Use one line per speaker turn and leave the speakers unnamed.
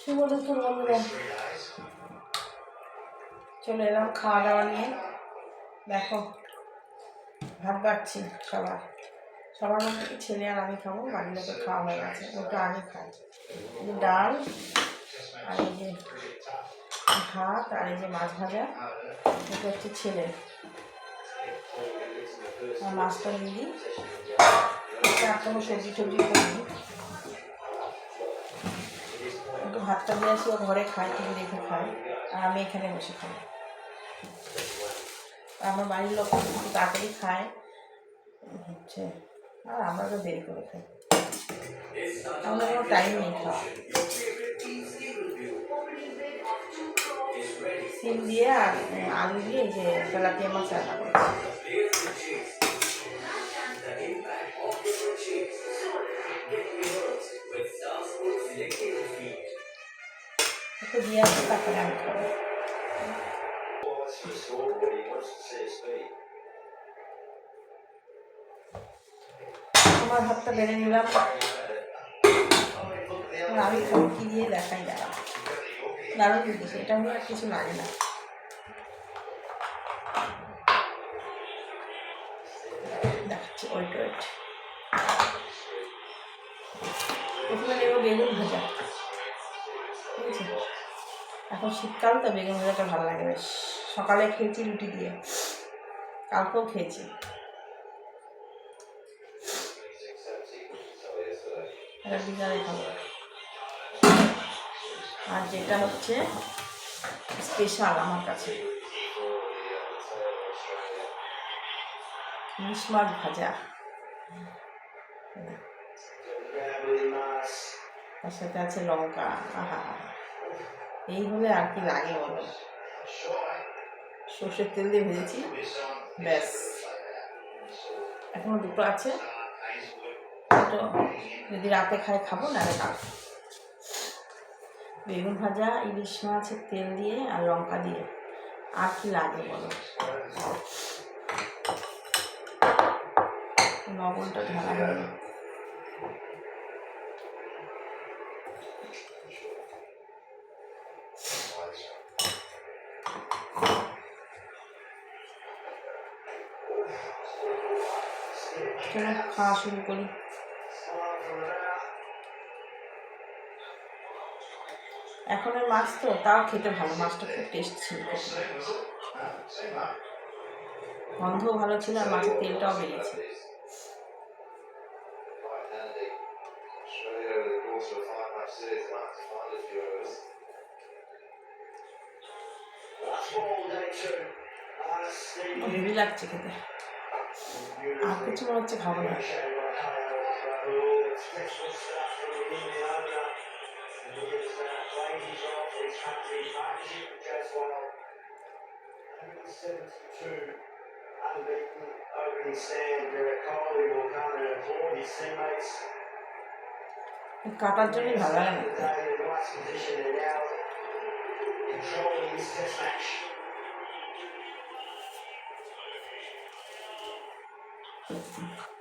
শুভ দুপুর বন্ধুরা। চলে এলাম খাওয়া দাওয়া নিয়ে। দেখো, ভাত বাড়ছি সবার। সবার মধ্যে ছেলে আর আমি খাব? বাড়ির লোকের খাওয়া হয়ে গেছে। ওটা আগে খাই ডাল, আর এই যে ভাত, আর এই যে মাছ ভাজা। এটা হচ্ছে ছেলে। আর মাছটা দিদি আর কোনো সবজি টবজি করিনি। ভাতটা নিয়ে আসি, ও ঘরে খায় টিভি দেখে খায় আর আমি এখানে বসে খাই। আমার বাড়ির লোক একটু তাড়াতাড়ি খায়। হচ্ছে, আর আমরা তো দেরি করে খাই। আমাদের কোনো টাইম নেই খাওয়া সিম দিয়ে আর আলু দিয়ে যে তেলাপিয়া মাছ রান্না করেছি। একটু দিয়ে আসি তারপরে আমি খাব আমার ভাতটা বেড়ে নিলাম। আমি খাব কি দিয়ে দেখাই দাঁড়া দারুণ জিনিস এটা হলে আর কিছু লাগে না। দেখাচ্ছি, ওয়েট ওয়েট। প্রথমে নেব বেগুন ভাজা। এখন শীতকাল তো বেগুন ভাজাটা ভালো লাগে বেশ সকালে খেয়েছি রুটি দিয়ে। কালকেও খেয়েছি। আর যেটা হচ্ছে স্পেশাল আমার কাছে। ইলিশ ভাজা। তার সাথে আছে লঙ্কা। আহা। এই হলে আর কি লাগে বলো? সর্ষের তেল দিয়ে ভেজেছি। ব্যাস। এখনও দুটো আছে। দুটো। যদি রাতে খাই খাব না কাল বেগুন ভাজা, ইলিশ মাছের তেল দিয়ে আর লঙ্কা দিয়ে। আর কি লাগে বলো? লবণটা ঢালা চলো, খাওয়া শুরু করি। এখন এখনের মাছ তো, তাও খেতে ভালো, মাছটা খুব টেস্ট ছিল। গন্ধও ভালো ছিল আর মাছের তেলটাও বেরিয়েছে। হেভি লাগছে খেতে। আর কিছু মনে হচ্ছে খাবো না
Unbeaten opening stand, Derek Coley will come and applaud his teammates.
কাটার জন্যই ভালো লাগে না
Thank you.